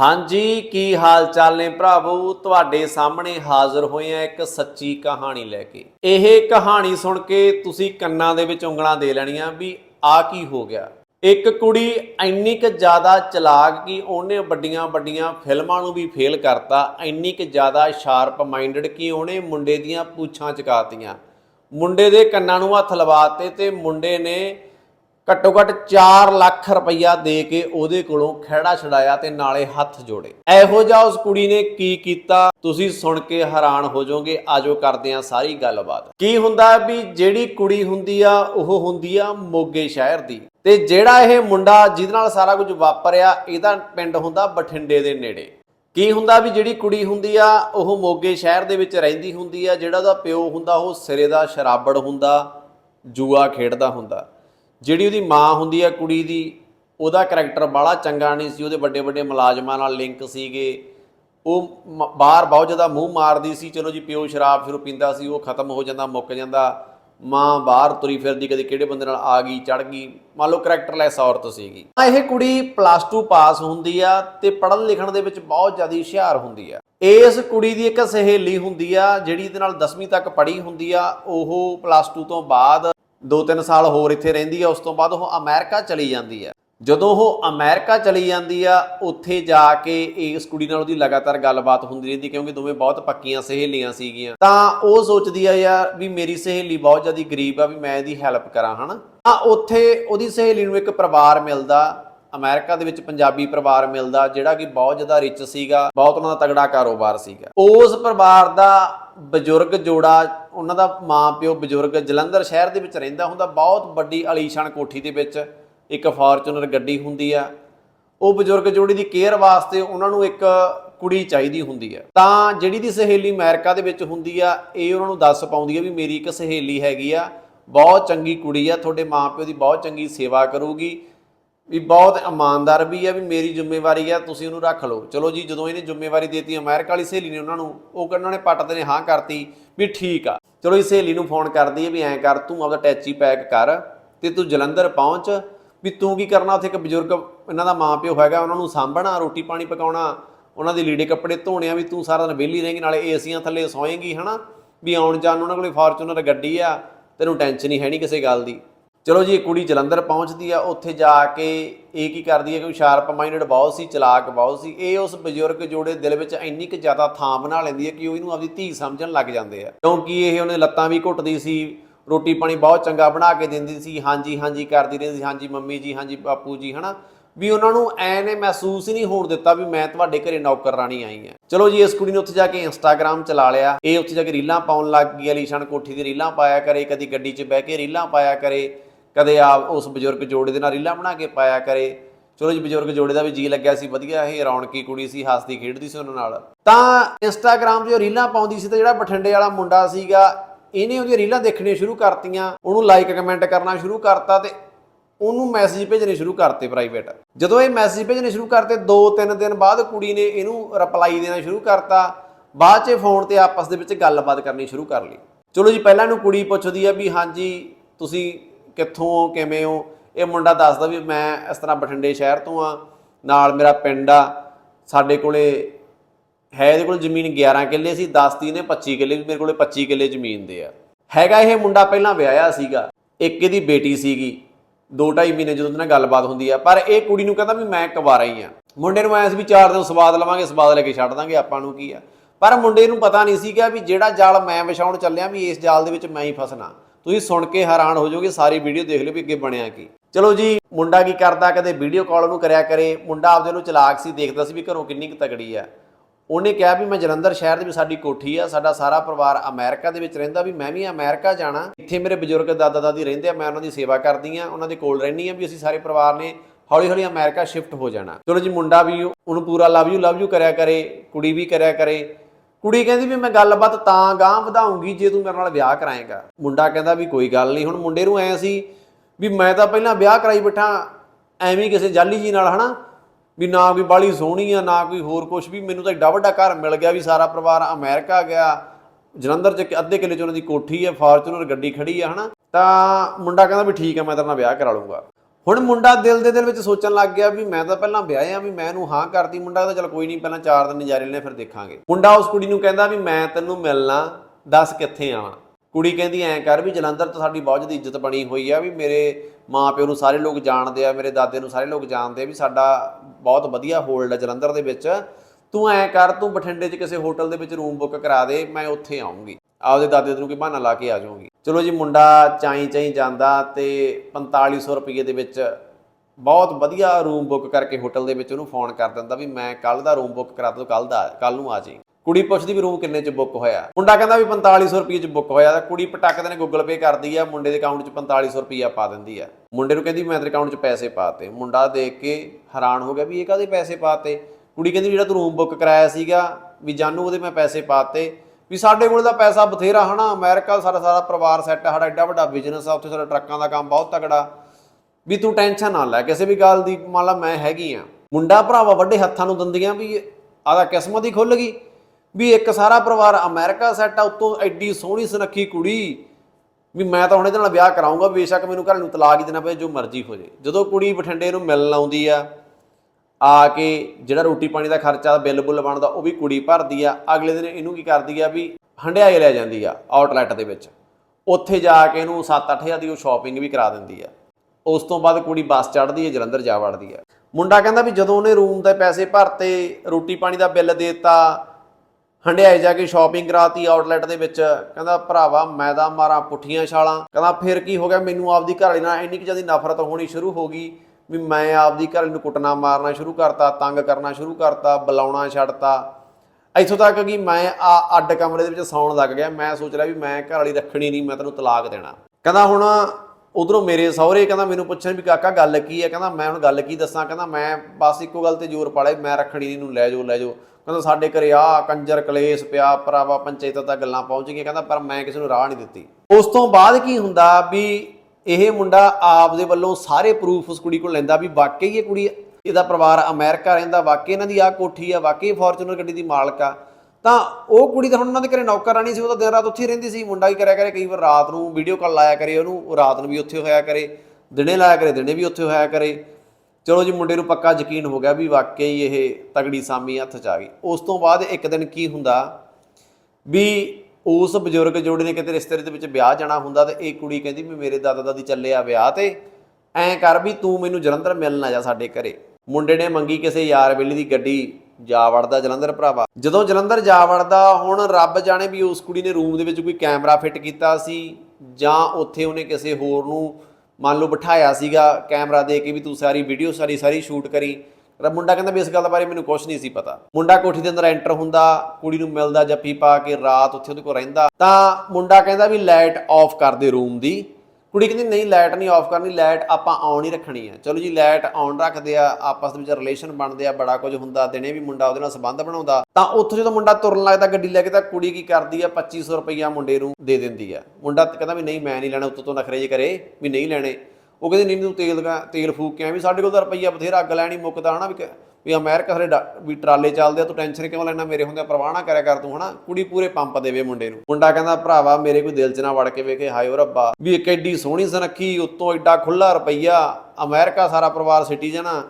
ਹਾਂਜੀ, ਕੀ ਹਾਲ ਚਾਲ ਨੇ ਭਰਾਵੋ? ਤੁਹਾਡੇ ਸਾਹਮਣੇ ਹਾਜ਼ਰ ਹੋਏ ਆ ਇੱਕ ਸੱਚੀ ਕਹਾਣੀ ਲੈ ਕੇ। ਇਹ ਕਹਾਣੀ ਸੁਣ ਕੇ ਤੁਸੀਂ ਕੰਨਾਂ ਦੇ ਵਿੱਚ ਉਂਗਲਾਂ ਦੇ ਲੈਣੀਆਂ ਵੀ ਆ ਕੀ ਹੋ ਗਿਆ? ਇੱਕ ਕੁੜੀ ਇੰਨੀ ਕੁ ਜ਼ਿਆਦਾ ਚਲਾਕ ਕਿ ਉਹਨੇ ਵੱਡੀਆਂ ਵੱਡੀਆਂ ਫਿਲਮਾਂ ਨੂੰ ਵੀ ਫੇਲ ਕਰਤਾ। ਇੰਨੀ ਕੁ ਜ਼ਿਆਦਾ ਸ਼ਾਰਪ ਮਾਈਂਡਡ ਕਿ ਉਹਨੇ ਮੁੰਡੇ ਦੀਆਂ ਪੂਛਾਂ ਚਕਾਤੀਆਂ ਮੁੰਡੇ ਦੇ ਕੰਨਾਂ ਨੂੰ ਹੱਥ ਲਵਾਤੇ ਤੇ ਮੁੰਡੇ ਨੇ ਘੱਟੋ ਘੱਟ 4 ਲੱਖ ਰੁਪਈਆ ਦੇ ਕੇ ਉਹਦੇ ਕੋਲੋਂ ਖਹਿੜਾ ਛਡਾਇਆ ਤੇ ਨਾਲੇ ਹੱਥ ਜੋੜੇ। ਇਹੋ ਜਿਹਾ ਉਸ ਕੁੜੀ ਨੇ ਕੀ ਕੀਤਾ? ਤੁਸੀਂ ਸੁਣ ਕੇ ਹੈਰਾਨ ਹੋ ਜਾਓਗੇ। ਆਜੋ ਕਰਦੇ ਆ ਸਾਰੀ ਗੱਲਬਾਤ। ਕੀ ਹੁੰਦਾ ਵੀ ਜਿਹੜੀ ਕੁੜੀ ਹੁੰਦੀ ਆ, ਉਹ ਹੁੰਦੀ ਆ ਮੋਗੇ ਸ਼ਹਿਰ ਦੀ। ਤੇ ਜਿਹੜਾ ਇਹ ਮੁੰਡਾ ਜਿਹਦੇ ਨਾਲ ਸਾਰਾ ਕੁਝ ਵਾਪਰਿਆ, ਇਹਦਾ ਪਿੰਡ ਹੁੰਦਾ ਬਠਿੰਡੇ ਦੇ ਨੇੜੇ। ਕੀ ਹੁੰਦਾ ਵੀ ਜਿਹੜੀ ਕੁੜੀ ਹੁੰਦੀ ਆ, ਉਹ ਮੋਗੇ ਸ਼ਹਿਰ ਦੇ ਵਿੱਚ ਰਹਿੰਦੀ ਹੁੰਦੀ ਆ, ਜਿਹੜਾ ਉਹਦਾ ਪਿਓ ਹੁੰਦਾ, ਉਹ ਸਿਰੇ ਦਾ ਸ਼ਰਾਬੜ ਹੁੰਦਾ, ਜੂਆ ਖੇਡਦਾ ਹੁੰਦਾ। ਜਿਹੜੀ ਉਹਦੀ ਮਾਂ ਹੁੰਦੀ ਆ, ਕੁੜੀ ਦੀ, ਉਹਦਾ ਕੈਰੈਕਟਰ ਬਾਹਲਾ ਚੰਗਾ ਨਹੀਂ ਸੀ, ਉਹਦੇ ਵੱਡੇ ਵੱਡੇ ਮੁਲਾਜ਼ਮਾਂ ਨਾਲ ਲਿੰਕ ਸੀਗੇ। ਉਹ ਮ- ਬਾਹਰ ਬਹੁਤ ਜ਼ਿਆਦਾ ਮੂੰਹ ਮਾਰਦੀ ਸੀ, ਚਲੋ ਜੀ ਪਿਓ ਸ਼ਰਾਬ ਸ਼ੁਰੂ ਪੀਂਦਾ ਸੀ, ਉਹ ਖਤਮ ਹੋ ਜਾਂਦਾ, ਮੁੱਕ ਜਾਂਦਾ। ਮਾਂ ਬਾਹਰ ਤੁਰੀ ਫਿਰਦੀ, ਕਦੇ ਕਿਹੜੇ ਬੰਦੇ ਨਾਲ ਆ ਗਈ ਚੜ ਗਈ। ਮੰਨ ਲਓ ਕੈਰੈਕਟਰਲੈਸ ਔਰਤ ਸੀਗੀ। ਇਹ ਕੁੜੀ ਪਲੱਸ 2 ਪਾਸ ਹੁੰਦੀ ਆ ਤੇ ਪੜ੍ਹਨ ਲਿਖਣ ਦੇ ਵਿੱਚ ਬਹੁਤ ਜ਼ਿਆਦਾ ਹੁਸ਼ਿਆਰ ਹੁੰਦੀ ਆ। ਇਸ ਕੁੜੀ ਦੀ ਇੱਕ ਸਹੇਲੀ ਹੁੰਦੀ ਆ, ਜਿਹੜੀ ਇਹਦੇ ਨਾਲ 10ਵੀਂ ਤੱਕ ਪੜ੍ਹੀ ਹੁੰਦੀ ਆ, ਉਹ ਪਲੱਸ 2 ਤੋਂ ਬਾਅਦ 2-3 ਸਾਲ ਹੋਰ ਇੱਥੇ ਰਹਿੰਦੀ ਆ, ਉਸ ਤੋਂ ਬਾਅਦ ਉਹ ਅਮਰੀਕਾ ਚਲੀ ਜਾਂਦੀ ਆ। ਜਦੋਂ ਉਹ ਅਮਰੀਕਾ ਚਲੀ ਜਾਂਦੀ ਆ, ਉੱਥੇ ਜਾ ਕੇ ਇਸ ਕੁੜੀ ਨਾਲ ਉਹਦੀ ਲਗਾਤਾਰ ਗੱਲਬਾਤ ਹੁੰਦੀ ਰਹਿੰਦੀ, ਕਿਉਂਕਿ ਦੋਵੇਂ ਬਹੁਤ ਪੱਕੀਆਂ ਸਹੇਲੀਆਂ ਸੀਗੀਆਂ। ਤਾਂ ਉਹ ਸੋਚਦੀ ਆ, ਯਾਰ, ਵੀ ਮੇਰੀ ਸਹੇਲੀ ਬਹੁਤ ਜ਼ਿਆਦਾ ਗਰੀਬ ਆ, ਵੀ ਮੈਂ ਇਹਦੀ ਹੈਲਪ ਕਰਾਂ, ਹਨਾ? ਤਾਂ ਉੱਥੇ ਉਹਦੀ ਸਹੇਲੀ ਨੂੰ ਇੱਕ ਪਰਿਵਾਰ ਮਿਲਦਾ ਅਮਰੀਕਾ ਦੇ ਵਿੱਚ ਪੰਜਾਬੀ ਪਰਿਵਾਰ ਮਿਲਦਾ, ਜਿਹੜਾ ਕਿ ਬਹੁਤ ਜ਼ਿਆਦਾ ਰਿਚ ਸੀਗਾ, ਬਹੁਤ ਉਹਨਾਂ ਦਾ ਤਗੜਾ ਕਾਰੋਬਾਰ ਸੀਗਾ। ਉਸ ਪਰਿਵਾਰ ਦਾ ਬਜ਼ੁਰਗ ਜੋੜਾ, ਉਹਨਾਂ ਦਾ ਮਾਂ ਪਿਓ ਬਜ਼ੁਰਗ ਜਲੰਧਰ ਸ਼ਹਿਰ ਦੇ ਵਿੱਚ ਰਹਿੰਦਾ ਹੁੰਦਾ, ਬਹੁਤ ਵੱਡੀ ਅਲੀਸ਼ਾਨ ਕੋਠੀ ਦੇ ਵਿੱਚ ਇੱਕ ਫਾਰਚੂਨਰ ਗੱਡੀ ਹੁੰਦੀ ਆ। ਉਹ ਬਜ਼ੁਰਗ ਜੋੜੀ ਦੀ ਕੇਅਰ ਵਾਸਤੇ ਉਹਨਾਂ ਨੂੰ ਇੱਕ ਕੁੜੀ ਚਾਹੀਦੀ ਹੁੰਦੀ ਆ। ਤਾਂ ਜਿਹੜੀ ਦੀ ਸਹੇਲੀ ਅਮਰੀਕਾ ਦੇ ਵਿੱਚ ਹੁੰਦੀ ਆ, ਇਹ ਉਹਨਾਂ ਨੂੰ ਦੱਸ ਪਾਉਂਦੀ ਆ ਵੀ ਮੇਰੀ ਇੱਕ ਸਹੇਲੀ ਹੈਗੀ ਆ, ਬਹੁਤ ਚੰਗੀ ਕੁੜੀ ਆ, ਤੁਹਾਡੇ ਮਾਪਿਓ ਦੀ ਬਹੁਤ ਚੰਗੀ ਸੇਵਾ ਕਰੂਗੀ ਵੀ ਬਹੁਤ ਇਮਾਨਦਾਰ ਵੀ ਆ ਵੀ ਮੇਰੀ ਜ਼ਿੰਮੇਵਾਰੀ ਆ, ਤੁਸੀਂ ਉਹਨੂੰ ਰੱਖ ਲਓ। ਚਲੋ ਜੀ, ਜਦੋਂ ਇਹਨੇ ਜ਼ਿੰਮੇਵਾਰੀ ਦੇਤੀ, ਅਮਰੀਕਾ ਵਾਲੀ ਸਹੇਲੀ ਨੇ ਉਹਨਾਂ ਨੂੰ, ਉਹ ਕਹਿੰਦੇ ਨੇ ਪੱਟ ਦੇ ਨੇ ਹਾਂ ਕਰਤੀ ਵੀ ਠੀਕ ਆ। ਚਲੋ ਇਹ ਸਹੇਲੀ ਨੂੰ ਫੋਨ ਕਰਦੀ ਹੈ ਵੀ ਐਂ ਕਰ, ਤੂੰ ਆਪਦਾ ਟੈਚੀ ਪੈਕ ਕਰ ਤੇ ਤੂੰ ਜਲੰਧਰ ਪਹੁੰਚ। ਵੀ ਤੂੰ ਕੀ ਕਰਨਾ? ਉੱਥੇ ਇੱਕ ਬਜ਼ੁਰਗ, ਇਹਨਾਂ ਦਾ ਮਾਂ ਪਿਓ ਹੈਗਾ, ਉਹਨਾਂ ਨੂੰ ਸਾਂਭਣਾ, ਰੋਟੀ ਪਾਣੀ ਪਕਾਉਣਾ, ਉਹਨਾਂ ਦੇ ਲੀੜੇ ਕੱਪੜੇ ਧੋਣੇ ਆ ਵੀ ਤੂੰ ਸਾਰਾ ਦਿਨ ਵਿਹਲੀ ਰਹੇਂਗੀ ਨਾਲੇ ਏਸੀਆਂ ਥੱਲੇ ਸੌਏਂਗੀ, ਹਨਾ? ਵੀ ਆਉਣ ਜਾਣ ਉਹਨਾਂ ਕੋਲੇ ਫਾਰਚੂਨਰ ਗੱਡੀ ਆ, ਤੈਨੂੰ ਟੈਨਸ਼ਨ ਹੀ ਹੈ ਨਹੀਂ ਕਿਸੇ ਗੱਲ ਦੀ। ਚਲੋ ਜੀ ਇਹ ਕੁੜੀ ਜਲੰਧਰ ਪਹੁੰਚਦੀ ਆ, ਉੱਥੇ ਜਾ ਕੇ ਇਹ ਕੀ ਕਰਦੀ ਹੈ ਕਿ ਸ਼ਾਰਪ ਮਾਈਂਡਡ ਬਹੁਤ ਸੀ, ਚਲਾਕ ਬਹੁਤ ਸੀ, ਇਹ ਉਸ ਬਜ਼ੁਰਗ ਜੋੜੇ ਦਿਲ ਵਿੱਚ ਇੰਨੀ ਕੁ ਜ਼ਿਆਦਾ ਥਾਂ ਬਣਾ ਲੈਂਦੀ ਹੈ ਕਿ ਉਹ ਇਹਨੂੰ ਆਪਦੀ ਧੀ ਸਮਝਣ ਲੱਗ ਜਾਂਦੇ ਆ। ਕਿਉਂਕਿ ਇਹ ਉਹਨੇ ਲੱਤਾਂ ਵੀ ਘੁੱਟਦੀ ਸੀ, ਰੋਟੀ ਪਾਣੀ ਬਹੁਤ ਚੰਗਾ ਬਣਾ ਕੇ ਦਿੰਦੀ ਸੀ, ਹਾਂਜੀ ਹਾਂਜੀ ਕਰਦੀ ਰਹਿੰਦੀ ਸੀ, ਹਾਂਜੀ ਮੰਮੀ ਜੀ, ਹਾਂਜੀ ਬਾਪੂ ਜੀ, ਹਨਾ? ਵੀ ਉਹਨਾਂ ਨੂੰ ਐ ਨੇ ਮਹਿਸੂਸ ਹੀ ਨਹੀਂ ਹੋਣ ਦਿੱਤਾ ਵੀ ਮੈਂ ਤੁਹਾਡੇ ਘਰੇ ਨੌਕਰ ਰਾਣੀ ਆਈ ਹਾਂ ਚਲੋ ਜੀ, ਇਸ ਕੁੜੀ ਨੇ ਉੱਥੇ ਜਾ ਕੇ ਇੰਸਟਾਗ੍ਰam ਚਲਾ ਲਿਆ, ਇਹ ਉੱਥੇ ਜਾ ਕੇ ਰੀਲਾਂ ਪਾਉਣ ਲੱਗ ਗਈ ਅਲੀਸ਼ਾਨ ਕੋਠੀ ਦੀ ਰੀਲਾਂ ਪਾਇਆ ਕਰੇ, ਕਦੀ ਗੱਡੀ 'ਚ ਬਹਿ ਕੇ ਰੀਲਾਂ ਪਾਇਆ ਕਰੇ ਕਦੇ ਆਪ ਉਸ ਬਜ਼ੁਰਗ ਜੋੜੇ ਦੇ ਨਾਲ ਰੀਲਾਂ ਬਣਾ ਕੇ ਪਾਇਆ ਕਰੇ। ਚਲੋ ਜੀ, ਬਜ਼ੁਰਗ ਜੋੜੇ ਦਾ ਵੀ ਜੀ ਲੱਗਿਆ ਸੀ, ਵਧੀਆ, ਇਹ ਰੌਣਕੀ ਕੁੜੀ ਸੀ, ਹੱਸਦੀ, ਖੇਡਦੀ ਸੀ ਉਹਨਾਂ ਨਾਲ। ਤਾਂ ਇੰਸਟਾਗ੍ਰam 'ਤੇ ਰੀਲਾਂ ਪਾਉਂਦੀ ਸੀ ਤੇ ਜਿਹੜਾ ਬਠਿੰਡੇ ਵਾਲਾ ਮੁੰਡਾ ਸੀਗਾ, ਇਹਨੇ ਉਹਦੀਆਂ ਰੀਲਾਂ ਦੇਖਣੀਆਂ ਸ਼ੁਰੂ ਕਰਤੀਆਂ। ਉਹਨੂੰ ਲਾਈਕ ਕਮੈਂਟ ਕਰਨਾ ਸ਼ੁਰੂ ਕਰਤਾ ਤੇ ਉਹਨੂੰ ਮੈਸੇਜ ਭੇਜਣੇ ਸ਼ੁਰੂ ਕਰਤੇ ਪ੍ਰਾਈਵੇਟ ਜਦੋਂ ਇਹ ਮੈਸੇਜ ਭੇਜਣੇ ਸ਼ੁਰੂ ਕਰਤੇ 2-3 ਦਿਨ ਬਾਅਦ ਕੁੜੀ ਨੇ ਇਹਨੂੰ ਰਿਪਲਾਈ ਦੇਣਾ ਸ਼ੁਰੂ ਕਰਤਾ। ਬਾਅਦ 'ਚ ਫੋਨ ਤੇ ਆਪਸ ਦੇ ਵਿੱਚ ਗੱਲਬਾਤ ਕਰਨੀ ਸ਼ੁਰੂ ਕਰ ਲਈ। ਚਲੋ ਜੀ, ਪਹਿਲਾਂ ਨੂੰ ਕੁੜੀ ਪੁੱਛਦੀ ਆ ਵੀ, ਹਾਂਜੀ, ਤੁਸੀਂ ਕਿੱਥੋਂ ਹੋ, ਕਿਵੇਂ ਹੋ? ਇਹ ਮੁੰਡਾ ਦੱਸਦਾ ਵੀ ਮੈਂ ਇਸ ਤਰ੍ਹਾਂ ਬਠਿੰਡੇ ਸ਼ਹਿਰ ਤੋਂ ਆ ਨਾਲ ਮੇਰਾ ਪਿੰਡ ਆ। ਸਾਡੇ ਕੋਲੇ ਹੈ, ਇਹਦੇ ਕੋਲ ਜ਼ਮੀਨ 11 ਕਿੱਲੇ ਸੀ 10 ਦੀ ਨੇ 25 ਕਿੱਲੇ ਵੀ ਮੇਰੇ ਕੋਲੇ 25 ਕਿੱਲੇ ਜ਼ਮੀਨ ਦੇ ਆ। ਹੈਗਾ ਇਹ ਮੁੰਡਾ ਪਹਿਲਾਂ ਵਿਆਹਿਆ ਸੀਗਾ। ਇੱਕ ਇਹਦੀ ਬੇਟੀ ਸੀਗੀ। 2.5 ਮਹੀਨੇ ਜਦੋਂ ਉਹਦੇ ਨਾਲ ਗੱਲਬਾਤ ਹੁੰਦੀ ਆ। ਪਰ ਇਹ ਕੁੜੀ ਨੂੰ ਕਹਿੰਦਾ ਵੀ ਮੈਂ ਕੁਵਾਰਾ ਹੀ ਆ। ਮੁੰਡੇ ਨੂੰ ਐਂ ਸੀ ਵੀ ਚਾਰ ਦਿਨ ਸਵਾਦ ਲਵਾਂਗੇ, ਸਵਾਦ ਲੈ ਕੇ ਛੱਡ ਦਾਂਗੇ, ਆਪਾਂ ਨੂੰ ਕੀ ਆ। ਪਰ ਮੁੰਡੇ ਨੂੰ ਪਤਾ ਨਹੀਂ ਸੀਗਾ ਵੀ ਜਿਹੜਾ ਜਾਲ ਮੈਂ ਵਿਛਾਉਣ ਚੱਲਿਆ ਵੀ ਇਸ ਜਾਲ ਦੇ ਵਿੱਚ ਮੈਂ ਹੀ ਫਸਣਾ। ਤੁਸੀਂ ਸੁਣ ਕੇ ਹੈਰਾਨ ਹੋ ਜਾਓਗੇ, ਸਾਰੀ ਵੀਡੀਓ ਦੇਖ ਲਿਓ ਵੀ ਅੱਗੇ ਬਣਿਆ ਕੀ। ਚਲੋ ਜੀ, ਮੁੰਡਾ ਕੀ ਕਰਦਾ, ਕਦੇ ਵੀਡੀਓ ਕਾਲ ਨੂੰ ਕਰਿਆ ਕਰੇ। ਮੁੰਡਾ ਆਪਦੇ ਨੂੰ ਚਲਾਕ ਸੀ, ਦੇਖਦਾ ਸੀ ਵੀ ਘਰੋਂ ਕਿੰਨੀ ਕੁ ਤਗੜੀ ਆ। ਉਹਨੇ ਕਿਹਾ ਵੀ ਮੈਂ ਜਲੰਧਰ ਸ਼ਹਿਰ ਦੇ ਵਿੱਚ ਸਾਡੀ ਕੋਠੀ ਆ, ਸਾਡਾ ਸਾਰਾ ਪਰਿਵਾਰ ਅਮਰੀਕਾ ਦੇ ਵਿੱਚ ਰਹਿੰਦਾ ਵੀ ਮੈਂ ਵੀ ਅਮਰੀਕਾ ਜਾਣਾ। ਇੱਥੇ ਮੇਰੇ ਬਜ਼ੁਰਗ ਦਾਦਾ ਦਾਦੀ ਰਹਿੰਦੇ ਆ, ਮੈਂ ਉਹਨਾਂ ਦੀ ਸੇਵਾ ਕਰਦੀ ਆ, ਉਹਨਾਂ ਦੇ ਕੋਲ ਰਹਿਣੀ ਆ ਵੀ ਅਸੀਂ ਸਾਰੇ ਪਰਿਵਾਰ ਨੇ ਹੌਲੀ ਹੌਲੀ ਅਮਰੀਕਾ ਸ਼ਿਫਟ ਹੋ ਜਾਣਾ। ਚਲੋ ਜੀ, ਮੁੰਡਾ ਵੀ ਉਹਨੂੰ ਪੂਰਾ ਲਵ ਯੂ ਲਵ ਯੂ ਕਰਿਆ ਕਰੇ, ਕੁੜੀ ਵੀ ਕਰਿਆ ਕਰੇ। ਕੁੜੀ ਕਹਿੰਦੀ ਵੀ ਮੈਂ ਗੱਲਬਾਤ ਤਾਂ ਗਾਂ ਵਧਾਉਂਗੀ ਜੇ ਤੂੰ ਮੇਰੇ ਨਾਲ ਵਿਆਹ ਕਰਾਏਗਾ। ਮੁੰਡਾ ਕਹਿੰਦਾ ਵੀ ਕੋਈ ਗੱਲ ਨਹੀਂ, ਹੁਣ ਮੁੰਡੇ ਨੂੰ ਐ ਸੀ ਵੀ ਮੈਂ ਤਾਂ ਪਹਿਲਾਂ ਵਿਆਹ ਕਰਾਈ ਬੈਠਾ, ਐਵੇਂ ਕਿਸੇ ਜਾਲੀ ਜੀ ਨਾਲ, ਹਨਾ? ਵੀ ਨਾ ਕੋਈ ਬਾਲੀ ਸੋਹਣੀ ਆ, ਨਾ ਕੋਈ ਹੋਰ ਕੁਝ ਵੀ ਮੈਨੂੰ ਤਾਂ ਏਡਾ ਵੱਡਾ ਘਰ ਮਿਲ ਗਿਆ ਵੀ ਸਾਰਾ ਪਰਿਵਾਰ ਅਮਰੀਕਾ ਗਿਆ, ਜਲੰਧਰ 'ਚ ਅੱਧੇ ਕਿੱਲੇ 'ਚ ਉਹਨਾਂ ਦੀ ਕੋਠੀ ਆ, ਫਾਰਚੂਨਰ ਗੱਡੀ ਖੜੀ ਆ, ਹਨਾ? ਤਾਂ ਮੁੰਡਾ ਕਹਿੰਦਾ ਵੀ ਠੀਕ ਆ, ਮੈਂ ਤੇਰੇ ਨਾਲ ਵਿਆਹ ਕਰਾ ਲੂੰਗਾ ਹੁਣ ਮੁੰਡਾ ਦਿਲ ਦੇ ਦਿਲ ਵਿੱਚ ਸੋਚਣ ਲੱਗ ਗਿਆ ਵੀ ਮੈਂ ਤਾਂ ਪਹਿਲਾਂ ਵਿਆਹਿਆ ਵੀ ਮੈਂ ਇਹਨੂੰ ਹਾਂ ਕਰਤੀ ਮੁੰਡਾ ਤਾਂ ਚਲ ਕੋਈ ਨਹੀਂ, ਪਹਿਲਾਂ ਚਾਰ ਦਿਨ ਨਜ਼ਾਰੇ ਲੈਣੇ ਫਿਰ ਦੇਖਾਂਗੇ। ਮੁੰਡਾ ਉਸ ਕੁੜੀ ਨੂੰ ਕਹਿੰਦਾ ਵੀ ਮੈਂ ਤੈਨੂੰ ਮਿਲਣਾ, ਦੱਸ ਕਿੱਥੇ ਆਵਾਂ। ਕੁੜੀ ਕਹਿੰਦੀ ਐਂ ਕਰ ਵੀ ਜਲੰਧਰ ਤੋਂ ਸਾਡੀ ਬਹੁਤ ਜ਼ਿਆਦਾ ਇੱਜ਼ਤ ਬਣੀ ਹੋਈ ਆ ਵੀ ਮੇਰੇ ਮਾਂ ਪਿਓ ਨੂੰ ਸਾਰੇ ਲੋਕ ਜਾਣਦੇ ਆ, ਮੇਰੇ ਦਾਦੇ ਨੂੰ ਸਾਰੇ ਲੋਕ ਜਾਣਦੇ ਆ ਵੀ ਸਾਡਾ ਬਹੁਤ ਵਧੀਆ ਹੋਲਡ ਆ ਜਲੰਧਰ ਦੇ ਵਿੱਚ। ਤੂੰ ਐਂ ਕਰ, ਤੂੰ ਬਠਿੰਡੇ 'ਚ ਕਿਸੇ ਹੋਟਲ ਦੇ ਵਿੱਚ ਰੂਮ ਬੁੱਕ ਕਰਾ ਦੇ, ਮੈਂ ਉੱਥੇ ਆਉਂਗੀ। ਆਪਦੇ ਦਾਦੇ ਨੂੰ ਕਿ ਬਹਾਨਾ ਲਾ ਕੇ ਆ ਜਾਊਂਗੀ। ਚਲੋ ਜੀ, ਮੁੰਡਾ ਚਾਈ ਚਾਈ ਜਾਂਦਾ ਤੇ 4500 ਰੁਪਏ ਦੇ ਵਿੱਚ ਬਹੁਤ ਵਧੀਆ ਰੂਮ ਬੁੱਕ ਕਰਕੇ ਹੋਟਲ ਦੇ ਵਿੱਚ ਉਹਨੂੰ ਫੋਨ ਕਰ ਦਿੰਦਾ ਵੀ ਮੈਂ ਕੱਲ ਦਾ ਰੂਮ ਬੁੱਕ ਕਰਾ ਤਾ ਤੂੰ ਕੱਲ ਦਾ ਕੱਲ ਨੂੰ ਆ ਜੀ ਕੁੜੀ ਪੁੱਛਦੀ ਵੀ ਰੂਮ ਕਿੰਨੇ ਚ ਬੁੱਕ ਹੋਇਆ? ਮੁੰਡਾ ਕਹਿੰਦਾ ਵੀ 4500 ਰੁਪਏ ਚ ਬੁੱਕ ਹੋਇਆ। ਤਾਂ ਕੁੜੀ ਪਟਕਦੇ ਨੇ ਗੂਗਲ ਪੇ ਕਰਦੀ ਆ, ਮੁੰਡੇ ਦੇ ਅਕਾਊਂਟ ਚ 4500 ਰੁਪਈਆ ਪਾ ਦਿੰਦੀ ਆ। ਮੁੰਡੇ ਨੂੰ ਕਹਿੰਦੀ, ਮੈਂ ਤੇਰੇ ਅਕਾਊਂਟ ਚ ਪੈਸੇ ਪਾਤੇ ਮੁੰਡਾ ਦੇਖ ਕੇ ਹੈਰਾਨ ਹੋ ਗਿਆ ਵੀ ਇਹ ਕਾਦੇ ਪੈਸੇ ਪਾਤੇ ਕੁੜੀ ਕਹਿੰਦੀ, ਜਿਹੜਾ ਤੂੰ ਰੂਮ ਬੁੱਕ ਕਰਾਇਆ ਸੀਗਾ ਵੀ ਜਾਨੂ ਉਹਦੇ ਮੈਂ ਪੈਸੇ ਪਾਤੇ ਵੀ ਸਾਡੇ ਕੋਲ ਦਾ ਪੈਸਾ ਬਥੇਰਾ ਹਨਾ, ਅਮਰੀਕਾ ਸਾਡਾ ਸਾਰਾ ਪਰਿਵਾਰ ਸੈੱਟ ਆ, ਸਾਡਾ ਐਡਾ ਵੱਡਾ ਬਿਜ਼ਨਸ ਆ, ਉੱਥੇ ਸਾਡਾ ਟਰੱਕਾਂ ਦਾ ਕੰਮ ਬਹੁਤ ਤਕੜਾ। ਵੀ ਤੂੰ ਟੈਨਸ਼ਨ ਨਾ ਲੈ, ਕਿਸੇ ਵੀ ਗੱਲ ਦੀ, ਮੰਨ ਲਾ ਮੈਂ ਹੈਗੀ ਆ। ਮੁੰਡਾ ਭਰਾਵਾ ਵੱਡੇ ਹੱਥਾਂ ਨੂੰ ਦਿੰਦੀਆਂ ਵੀ ਆਦਾ ਕਿਸਮਤ ਹੀ ਖੁੱਲ ਗਈ। ਵੀ ਇੱਕ ਸਾਰਾ ਪਰਿਵਾਰ ਅਮਰੀਕਾ ਸੈੱਟ ਆ, ਉੱਤੋਂ ਐਡੀ ਸੋਹਣੀ ਸੁਨੱਖੀ ਕੁੜੀ। ਵੀ ਮੈਂ ਤਾਂ ਹੁਣ ਇਹਦੇ ਨਾਲ ਵਿਆਹ ਕਰਾਉਂਗਾ ਬੇਸ਼ੱਕ ਮੈਨੂੰ ਘਰ ਨੂੰ ਤਲਾਕ ਹੀ ਦੇਣਾ ਪਏ, ਜੋ ਮਰਜ਼ੀ ਹੋ ਜੇ ਜਦੋਂ ਕੁੜੀ ਬਠਿੰਡੇ ਨੂੰ ਮਿਲਣ ਆਉਂਦੀ ਆ ਆ ਕੇ ਜਿਹੜਾ ਰੋਟੀ ਪਾਣੀ ਦਾ ਖਰਚਾ, ਬਿੱਲ ਬੁੱਲ ਬਣਦਾ, ਉਹ ਵੀ ਕੁੜੀ ਭਰਦੀ ਆ। ਅਗਲੇ ਦਿਨ ਇਹਨੂੰ ਕੀ ਕਰਦੀ ਆ ਵੀ ਹੰਡਿਆਏ ਲੈ ਜਾਂਦੀ ਆ ਆਊਟਲੈਟ ਦੇ ਵਿੱਚ। ਉੱਥੇ ਜਾ ਕੇ ਇਹਨੂੰ 7-8000 ਦੀ ਉਹ ਸ਼ਾਪਿੰਗ ਵੀ ਕਰਾ ਦਿੰਦੀ ਆ। ਉਸ ਤੋਂ ਬਾਅਦ ਕੁੜੀ ਬੱਸ ਚੜ੍ਹਦੀ ਹੈ ਜਲੰਧਰ ਜਾ ਵੜਦੀ ਹੈ ਮੁੰਡਾ ਕਹਿੰਦਾ ਵੀ ਜਦੋਂ ਉਹਨੇ ਰੂਮ ਦੇ ਪੈਸੇ ਭਰਤੇ, ਰੋਟੀ ਪਾਣੀ ਦਾ ਬਿੱਲ ਦੇਤਾ ਹੰਡਿਆਏ ਜਾ ਕੇ ਸ਼ਾਪਿੰਗ ਕਰਾਤੀ ਆਊਟਲੈਟ ਦੇ ਵਿੱਚ। ਕਹਿੰਦਾ, ਭਰਾਵਾ, ਮੈਂ ਤਾਂ ਮਾਰਾਂ ਪੁੱਠੀਆਂ ਛਾਲਾਂ। ਕਹਿੰਦਾ, ਫਿਰ ਕੀ ਹੋ ਗਿਆ? ਮੈਨੂੰ ਆਪਦੀ ਘਰ ਵਾਲੀ ਨਾਲ ਇੰਨੀ ਕਿ ਜ਼ਿਆਦਾ ਨਫ਼ਰਤ ਹੋਣੀ ਸ਼ੁਰੂ ਹੋ ਗਈ। ਵੀ ਮੈਂ ਆਪਦੀ ਘਰ ਵਾਲੀ ਨੂੰ ਕੁੱਟਣਾ, ਮਾਰਨਾ ਸ਼ੁਰੂ ਕਰਤਾ, ਤੰਗ ਕਰਨਾ ਸ਼ੁਰੂ ਕਰਤਾ, ਬੁਲਾਉਣਾ ਛੱਡਤਾ। ਇੱਥੋਂ ਤੱਕ ਕਿ ਮੈਂ ਆ ਅੱਡ ਕਮਰੇ ਦੇ ਵਿੱਚ ਸੌਣ ਲੱਗ ਗਿਆ। ਮੈਂ ਸੋਚ ਰਿਹਾ ਵੀ ਮੈਂ ਘਰ ਵਾਲੀ ਰੱਖਣੀ ਨਹੀਂ, ਮੈਂ ਤੈਨੂੰ ਤਲਾਕ ਦੇਣਾ। ਕਹਿੰਦਾ ਹੁਣ ਉਧਰੋਂ ਮੇਰੇ ਸਹੁਰੇ ਕਹਿੰਦਾ ਮੈਨੂੰ ਪੁੱਛਣ ਵੀ ਕਾਕਾ ਗੱਲ ਕੀ ਹੈ? ਕਹਿੰਦਾ ਮੈਂ ਹੁਣ ਗੱਲ ਕੀ ਦੱਸਾਂ? ਕਹਿੰਦਾ ਮੈਂ ਬਸ ਇੱਕੋ ਗੱਲ ਤੇ ਜ਼ੋਰ ਪਾਲੇ ਮੈਂ ਰੱਖਣੀ ਨੂੰ ਲੈ ਜਾਓ ਲੈ ਜਾਓ। ਕਹਿੰਦਾ ਸਾਡੇ ਘਰੇ ਆ ਕੰਜਰ, ਕਲੇਸ਼ ਪਿਆ, ਭਰਾਵਾ ਪੰਚਾਇਤਾਂ ਤੱਕ ਗੱਲਾਂ ਪਹੁੰਚ ਗਈਆਂ। ਕਹਿੰਦਾ ਪਰ ਮੈਂ ਕਿਸੇ ਨੂੰ ਰਾਹ ਨਹੀਂ ਦਿੱਤੀ। ਉਸ ਤੋਂ ਬਾਅਦ ਕੀ ਹੁੰਦਾ ਵੀ ਇਹ ਮੁੰਡਾ ਆਪ ਦੇ ਵੱਲੋਂ ਸਾਰੇ ਪ੍ਰੂਫ ਉਸ ਕੁੜੀ ਕੋਲ ਲੈਂਦਾ ਵੀ ਵਾਕਈ ਇਹ ਕੁੜੀ, ਇਹਦਾ ਪਰਿਵਾਰ ਅਮਰੀਕਾ ਰਹਿੰਦਾ, ਵਾਕਈ ਇਹਨਾਂ ਦੀ ਆ ਕੋਠੀ ਆ, ਵਾਕਈ ਫੋਰਚੂਨਰ ਗੱਡੀ ਦੀ ਮਾਲਕ ਆ। ਤਾਂ ਉਹ ਕੁੜੀ ਤਾਂ ਹੁਣ ਉਹਨਾਂ ਦੇ ਘਰੇ ਨੌਕਰ ਨੌਕਰਾਨੀ ਸੀ, ਉਹ ਤਾਂ ਦਿਨ ਰਾਤ ਉੱਥੇ ਹੀ ਰਹਿੰਦੀ ਸੀ। ਮੁੰਡਾ ਹੀ ਕਰਿਆ ਕਰੇ, ਕਈ ਵਾਰ ਰਾਤ ਨੂੰ ਵੀਡੀਓ ਕਾਲ ਲਾਇਆ ਕਰੇ ਉਹਨੂੰ ਰਾਤ ਨੂੰ ਵੀ ਉੱਥੇ ਹੋਇਆ ਕਰੇ, ਦਿਨੇ ਲਾਇਆ ਕਰੇ, ਦਿਨੇ ਵੀ ਉੱਥੇ ਹੋਇਆ ਕਰੇ। ਚਲੋ ਜੀ, ਮੁੰਡੇ ਨੂੰ ਪੱਕਾ ਯਕੀਨ ਹੋ ਗਿਆ ਵੀ ਵਾਕਈ ਇਹ ਤਗੜੀ ਸਾਮੀ ਹੱਥ 'ਚ ਆ ਗਈ। ਉਸ ਤੋਂ ਬਾਅਦ ਇੱਕ ਦਿਨ ਕੀ ਹੁੰਦਾ ਵੀ ਉਸ ਬਜ਼ੁਰਗ ਜੋੜੇ ਨੇ ਕਿਤੇ ਰਿਸ਼ਤੇ ਦੇ ਵਿੱਚ ਵਿਆਹ ਜਾਣਾ ਹੁੰਦਾ ਤੇ ਇਹ ਕੁੜੀ ਕਹਿੰਦੀ ਵੀ ਮੇਰੇ ਦਾਦਾ ਦਾਦੀ ਚੱਲੇ ਆ ਵਿਆਹ ਤੇ, ਐਂ ਕਰ ਵੀ ਤੂੰ ਮੈਨੂੰ ਜਲੰਧਰ ਮਿਲਣ ਆ ਜਾ ਸਾਡੇ ਘਰੇ। ਮੁੰਡੇ ਨੇ ਮੰਗੀ ਕਿਸੇ ਯਾਰ ਵੇਲੀ ਦੀ ਗੱਡੀ ਜਾ ਵੜਦਾ ਜਲੰਧਰ ਭਰਾਵਾ। ਜਦੋਂ ਜਲੰਧਰ ਜਾ ਵੜਦਾ ਹੁਣ ਰੱਬ ਜਾਣੇ ਵੀ ਉਸ ਕੁੜੀ ਨੇ ਰੂਮ ਦੇ ਵਿੱਚ ਕੋਈ ਕੈਮਰਾ ਫਿੱਟ ਕੀਤਾ ਸੀ ਜਾਂ ਉੱਥੇ ਉਹਨੇ ਕਿਸੇ ਹੋਰ ਨੂੰ ਮੰਨ ਲਓ ਬਿਠਾਇਆ ਸੀਗਾ ਕੈਮਰਾ ਦੇ ਕੇ ਵੀ ਤੂੰ ਸਾਰੀ ਵੀਡੀਓ ਸਾਰੀ ਸਾਰੀ ਸ਼ੂਟ ਕਰੀ। ਪਰ ਮੁੰਡਾ ਕਹਿੰਦਾ ਵੀ ਇਸ ਗੱਲ ਬਾਰੇ ਮੈਨੂੰ ਕੁਝ ਨਹੀਂ ਸੀ ਪਤਾ। ਮੁੰਡਾ ਕੋਠੀ ਦੇ ਅੰਦਰ ਐਂਟਰ ਹੁੰਦਾ, ਕੁੜੀ ਨੂੰ ਮਿਲਦਾ, ਜੱਫੀ ਪਾ ਕੇ ਰਾਤ ਉੱਥੇ ਉਹਦੇ ਕੋਲ ਰਹਿੰਦਾ। ਤਾਂ ਮੁੰਡਾ ਕਹਿੰਦਾ ਵੀ ਲਾਈਟ ਆਫ ਕਰ ਦੇ ਰੂਮ ਦੀ। ਕੁੜੀ ਕਹਿੰਦੀ, ਨਹੀਂ ਲਾਈਟ ਨਹੀਂ ਆਫ ਕਰਨੀ ਲਾਈਟ ਆਪਾਂ ਆਨ ਹੀ ਰੱਖਣੀ ਹੈ। ਚਲੋ ਜੀ ਲਾਈਟ ਆਨ ਰੱਖਦੇ ਆ, ਆਪਸ ਵਿੱਚ ਰਿਲੇਸ਼ਨ ਬਣਦੇ ਆ, ਬੜਾ ਕੁਝ ਹੁੰਦਾ, ਦਿਨੇ ਵੀ ਮੁੰਡਾ ਉਹਦੇ ਨਾਲ ਸੰਬੰਧ ਬਣਾਉਂਦਾ। ਤਾਂ ਉੱਥੋਂ ਜਦੋਂ ਮੁੰਡਾ ਤੁਰਨ ਲੱਗਦਾ ਗੱਡੀ ਲੈ ਕੇ, ਤਾਂ ਕੁੜੀ ਕੀ ਕਰਦੀ ਆ 2500 ਰੁਪਈਆ ਮੁੰਡੇ ਨੂੰ ਦੇ ਦਿੰਦੀ ਆ। ਮੁੰਡਾ ਕਹਿੰਦਾ ਵੀ ਨਹੀਂ, ਮੈਂ ਨਹੀਂ ਲੈਣਾ, ਉੱਤੋਂ ਤੋਂ ਨਖਰੇ ਜੇ ਕਰੇ, ਵੀ ਨਹੀਂ ਲੈਣੇ। ਉਹ ਕਹਿੰਦੇ, ਨਹੀਂ ਤੂੰ ਤੇਲ ਤੇਲ ਫੂਕ ਕੇ ਆ ਵੀ ਸਾਡੇ ਕੋਲ ਤਾਂ ਰੁਪਈਆ ਬਥੇਰਾ ਅੱਗ ਲੈਣੀ ਮੁੱਕਦਾ, ਹਨਾ, ਵੀ ਕ- ਵੀ ਅਮਰੀਕਾ ਸਾਰੇ ਵੀ ਟਰਾਲੇ ਚੱਲਦੇ ਆ, ਤੂੰ ਟੈਨਸ਼ਨ ਕਿਉਂ ਲੈਣਾ, ਮੇਰੇ ਹੁੰਦੇ ਪਰਵਾਹ ਨਾ ਕਰਿਆ ਕਰ ਤੂੰ, ਹਨਾ। ਕੁੜੀ ਪੂਰੇ ਪੰਪ ਦੇਵੇ ਮੁੰਡੇ ਨੂੰ। ਮੁੰਡਾ ਕਹਿੰਦਾ, ਭਰਾਵਾ, ਮੇਰੇ ਕੋਈ ਦਿਲ 'ਚ ਨਾ ਵੜ ਕੇ ਵੇਖੇ, ਹਾਏ ਓ ਰੱਬਾ, ਵੀ ਇੱਕ ਐਡੀ ਸੋਹਣੀ ਸੁਨੱਖੀ, ਉੱਤੋਂ ਐਡਾ ਖੁੱਲਾ ਰੁਪਈਆ, ਅਮਰੀਕਾ ਸਾਰਾ ਪਰਿਵਾਰ ਸਿਟੀਜ਼ਨ ਆ,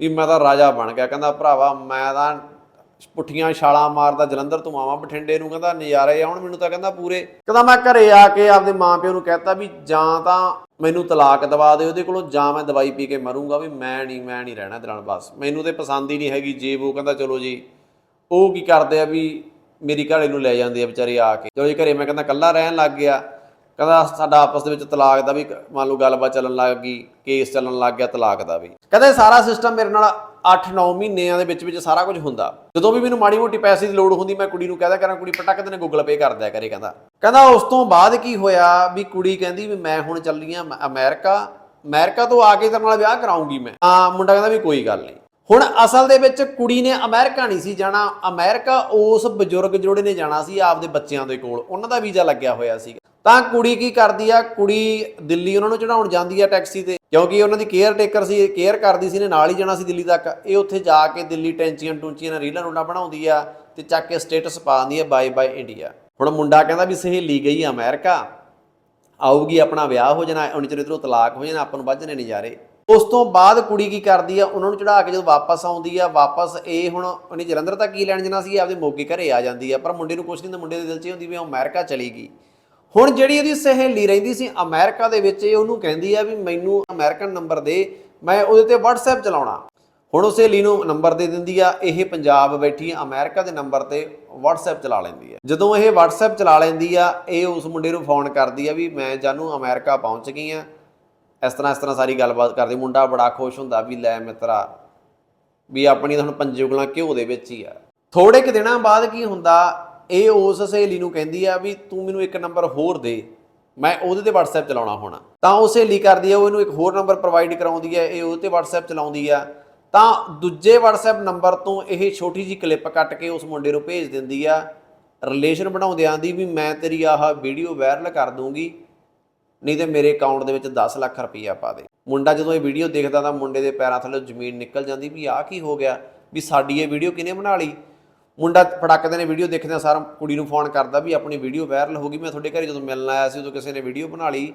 ਵੀ ਮੈਂ ਤਾਂ ਰਾਜਾ ਬਣ ਗਿਆ। ਕਹਿੰਦਾ, ਭਰਾਵਾ, ਮੈਂ ਤਾਂ ਪੁੱਠੀਆਂ ਛਾਲਾਂ ਮਾਰਦਾ, ਜਲੰਧਰ ਤੋਂ ਆਵਾਂ ਬਠਿੰਡੇ ਨੂੰ, ਕਹਿੰਦਾ, ਨਜ਼ਾਰੇ ਆਉਣ ਮੈਨੂੰ ਤਾਂ ਕਹਿੰਦਾ ਪੂਰੇ। ਕਹਿੰਦਾ, ਮੈਂ ਘਰੇ ਆ ਕੇ ਆਪਦੇ ਮਾਪਿਓ ਨੂੰ ਕਹਿਤਾ ਵੀ ਜਾਂ ਤਾਂ ਮੈਨੂੰ ਤਲਾਕ ਦਵਾ ਦੇ ਉਹਦੇ ਕੋਲੋਂ ਜਾਂ ਮੈਂ ਦਵਾਈ ਪੀ ਕੇ ਮਰੂੰਗਾ ਵੀ ਮੈਂ ਨਹੀਂ ਮੈਂ ਨਹੀਂ ਰਹਿਣਾ ਇਹਦੇ ਨਾਲ ਬਸ। ਮੈਨੂੰ ਤੇ ਪਸੰਦ ਹੀ ਨਹੀਂ ਹੈਗੀ ਜੇ ਉਹ ਕਹਿੰਦਾ ਚਲੋ ਜੀ। ਉਹ ਕੀ ਕਰਦੇ ਆ ਵੀ ਮੇਰੀ ਘਰੇ ਨੂੰ ਲੈ ਜਾਂਦੇ ਆ ਵਿਚਾਰੇ ਆ ਕੇ। ਚਲੋ ਜੀ ਘਰੇ ਮੈਂ ਕਹਿੰਦਾ ਇਕੱਲਾ ਰਹਿਣ ਲੱਗ ਗਿਆ। ਕਹਿੰਦਾ ਸਾਡਾ ਆਪਸ ਦੇ ਵਿੱਚ ਤਲਾਕ ਦਾ ਵੀ ਮੰਨ ਲਓ ਗੱਲਬਾਤ ਚੱਲਣ ਲੱਗ ਗਈ, ਕੇਸ ਚੱਲਣ ਲੱਗ ਗਿਆ ਤਲਾਕ ਦਾ ਵੀ। ਕਹਿੰਦਾ ਸਾਰਾ ਸਿਸਟਮ ਮੇਰੇ ਨਾਲ 8-9 ਮਹੀਨਿਆਂ ਦੇ ਵਿੱਚ ਵਿੱਚ ਸਾਰਾ ਕੁਝ ਹੁੰਦਾ। ਜਦੋਂ ਵੀ ਮੈਨੂੰ ਮਾੜੀ ਮੋਟੀ ਪੈਸੇ ਦੀ ਲੋੜ ਹੁੰਦੀ, ਮੈਂ ਕੁੜੀ ਨੂੰ ਕਹਦਾ ਕਰਾਂ, ਕੁੜੀ, ਪਟਕ ਨੇ ਗੂਗਲ ਪੇ ਕਰ ਦਿਆ ਕਰੇ, ਕਹਿੰਦਾ। ਕਹਿੰਦਾ, ਉਸ ਤੋਂ ਬਾਅਦ ਕੀ ਹੋਇਆ ਵੀ ਕੁੜੀ ਕਹਿੰਦੀ ਵੀ ਮੈਂ ਹੁਣ ਚੱਲੀ ਆ ਮ- ਅਮਰੀਕਾ ਅਮਰੀਕਾ ਤੋਂ ਆ ਕੇ ਤੇਰੇ ਨਾਲ ਵਿਆਹ ਕਰਾਉਂਗੀ ਮੈਂ। ਹਾਂ, ਮੁੰਡਾ ਕਹਿੰਦਾ ਵੀ ਕੋਈ ਗੱਲ ਨਹੀਂ। ਹੁਣ ਅਸਲ ਦੇ ਵਿੱਚ ਕੁੜੀ ਨੇ ਅਮਰੀਕਾ ਨਹੀਂ ਸੀ ਜਾਣਾ। ਅਮਰੀਕਾ ਉਸ ਬਜ਼ੁਰਗ ਜੋੜੇ ਨੇ ਜਾਣਾ ਸੀ ਆਪਦੇ ਬੱਚਿਆਂ ਦੇ ਕੋਲ। ਉਹਨਾਂ ਦਾ ਵੀਜ਼ਾ ਲੱਗਿਆ ਹੋਇਆ ਸੀ। ਤਾਂ ਕੁੜੀ ਕੀ ਕਰਦੀ ਆ? ਕੁੜੀ ਦਿੱਲੀ ਉਹਨਾਂ ਨੂੰ ਚੜਾਉਣ ਜਾਂਦੀ ਆ ਟੈਕਸੀ ਤੇ। ਕਿਉਂਕਿ ਉਹਨਾਂ ਦੀ ਕੇਅਰ ਟੇਕਰ ਸੀ ਕੇਅਰ ਕਰਦੀ ਸੀ ਨੇ ਨਾਲ ਹੀ ਜਾਣਾ ਸੀ ਦਿੱਲੀ ਤੱਕ। ਇਹ ਉੱਥੇ ਜਾ ਕੇ ਦਿੱਲੀ ਟੈਂਚੀਆਂ ਟੂੰਚੀਆਂ ਨਾਲ ਰੀਲਾਂ ਰੂਲਾਂ ਬਣਾਉਂਦੀ ਆ ਤੇ ਚੱਕ ਕੇ ਸਟੇਟਸ ਪਾ ਦਿੰਦੀ ਆ ਬਾਏ ਬਾਏ ਇੰਡੀਆ ਹੁਣ ਮੁੰਡਾ ਕਹਿੰਦਾ ਵੀ ਸਹੇਲੀ ਗਈ ਆ ਅਮਰੀਕਾ। ਆਊਗੀ ਆਪਣਾ ਵਿਆਹ ਹੋ ਜਾਣਾ ਉਹਨੇ ਚਿਰ ਇਧਰੋਂ ਤਲਾਕ ਹੋ ਜਾਣਾ, ਆਪਾਂ ਨੂੰ ਵੱਜਣੇ ਨਜ਼ਾਰੇ। ਉਸ ਤੋਂ ਬਾਅਦ ਕੁੜੀ ਕੀ ਕਰਦੀ ਆ, ਉਹਨਾਂ ਨੂੰ ਚੜਾ ਕੇ ਜਦੋਂ ਵਾਪਸ ਆਉਂਦੀ ਆ, ਵਾਪਸ ਇਹ ਹੁਣ ਉਹਨੇ ਜਲੰਧਰ ਤੱਕ ਕੀ ਲੈਣ ਜਾਣਾ ਸੀ ਆਪਦੇ ਮੋਗੇ ਘਰੇ ਆ ਜਾਂਦੀ ਆ, ਪਰ ਮੁੰਡੇ ਨੂੰ ਕੁਛ ਨਹੀਂ ਹੁੰਦਾ, ਮੁੰਡੇ ਦੇ ਦਿਲ 'ਚ ਇਹ ਹੁੰਦੀ ਵੀ ਉਹ ਅਮਰੀਕਾ ਚਲੀ ਗਈ। ਹੁਣ ਜਿਹੜੀ ਇਹਦੀ ਸਹੇਲੀ ਰਹਿੰਦੀ ਸੀ ਅਮਰੀਕਾ ਦੇ ਵਿੱਚ, ਇਹ ਉਹਨੂੰ ਕਹਿੰਦੀ ਆ ਵੀ ਮੈਨੂੰ ਅਮਰੀਕਨ ਨੰਬਰ ਦੇ, ਮੈਂ ਉਹਦੇ ਤੇ WhatsApp ਚਲਾਉਣਾ। ਹੁਣ ਉਹ ਸਹੇਲੀ ਨੂੰ ਨੰਬਰ ਦੇ ਦਿੰਦੀ ਆ, ਇਹ ਪੰਜਾਬ ਬੈਠੀ ਆ, ਅਮਰੀਕਾ ਦੇ ਨੰਬਰ ਤੇ WhatsApp ਚਲਾ ਲੈਂਦੀ ਆ। ਜਦੋਂ ਇਹ WhatsApp ਚਲਾ ਲੈਂਦੀ ਆ, ਇਹ ਉਸ ਮੁੰਡੇ ਨੂੰ ਫੋਨ ਕਰਦੀ ਆ ਵੀ ਮੈਂ ਜਾਨੂੰ ਅਮਰੀਕਾ ਪਹੁੰਚ ਗਈ ਆ। ਇਸ ਤਰ੍ਹਾਂ ਇਸ ਤਰ੍ਹਾਂ ਸਾਰੀ ਗੱਲਬਾਤ ਕਰਦੀ। ਮੁੰਡਾ ਬੜਾ ਖੁਸ਼ ਹੁੰਦਾ ਵੀ ਲੈ ਮਿੱਤਰਾ, ਵੀ ਆਪਣੀ ਤਾਂ ਹੁਣ ਪੰਜੇ ਉਂਗਲਾਂ ਘਿਓ ਦੇ ਵਿੱਚ ਹੀ ਆ। ਥੋੜੇ ਕਿ ਦਿਨਾਂ ਬਾਅਦ ਕੀ ਹੁੰਦਾ, ਇਹ ਉਸ ਸਹੇਲੀ ਨੂੰ ਕਹਿੰਦੀ ਆ ਵੀ ਤੂੰ ਮੈਨੂੰ ਇੱਕ ਨੰਬਰ ਹੋਰ ਦੇ। ਮੈਂ ਉਹਦੇ ਤੇ WhatsApp ਚਲਾਉਣਾ ਹੋਣਾ। ਤਾਂ ਉਹ ਸਹੇਲੀ ਕਰਦੀ ਆ, ਉਹ ਇਹਨੂੰ ਇੱਕ ਹੋਰ ਨੰਬਰ ਪ੍ਰੋਵਾਈਡ ਕਰਾਉਂਦੀ ਆ, ਇਹ ਉਹਦੇ ਤੇ WhatsApp ਚਲਾਉਂਦੀ ਆ। ਤਾਂ ਦੂਜੇ WhatsApp ਨੰਬਰ ਤੋਂ ਇਹ ਛੋਟੀ ਜੀ ਕਲਿੱਪ ਕੱਟ ਕੇ ਉਸ ਮੁੰਡੇ ਨੂੰ ਭੇਜ ਦਿੰਦੀ ਆ। ਰਿਲੇਸ਼ਨ ਬਣਾਉਂਦਿਆਂ ਦੀ ਵੀ ਮੈਂ ਤੇਰੀ ਆਹ ਵੀਡੀਓ ਵਾਇਰਲ ਕਰ ਦੂੰਗੀ। ਨਹੀਂ ਤੇ ਮੇਰੇ ਅਕਾਊਂਟ ਦੇ ਵਿੱਚ 10 ਲੱਖ ਰੁਪਈਆ ਪਾ ਦੇ। ਮੁੰਡਾ ਜਦੋਂ ਇਹ ਵੀਡੀਓ ਦੇਖਦਾ ਤਾਂ ਮੁੰਡੇ ਦੇ ਪੈਰਾਂ ਥੱਲੇ ਜ਼ਮੀਨ ਨਿਕਲ ਜਾਂਦੀ ਵੀ ਆਹ ਕੀ ਹੋ ਗਿਆ, ਵੀ ਸਾਡੀ ਇਹ ਵੀਡੀਓ ਕਿਹਨੇ ਬਣਾ ਲਈ? ਮੁੰਡਾ ਫੜਕਦੇ ਨੇ ਵੀਡੀਓ ਦੇਖਦਿਆਂ ਸਾਰਾ ਕੁੜੀ ਨੂੰ ਫੋਨ ਕਰਦਾ ਵੀ ਆਪਣੀ ਵੀਡੀਓ ਵਾਇਰਲ ਹੋ ਗਈ, ਮੈਂ ਤੁਹਾਡੇ ਘਰੇ ਜਦੋਂ ਮਿਲਣ ਆਇਆ ਸੀ ਉਦੋਂ ਕਿਸੇ ਨੇ ਵੀਡੀਓ ਬਣਾ ਲਈ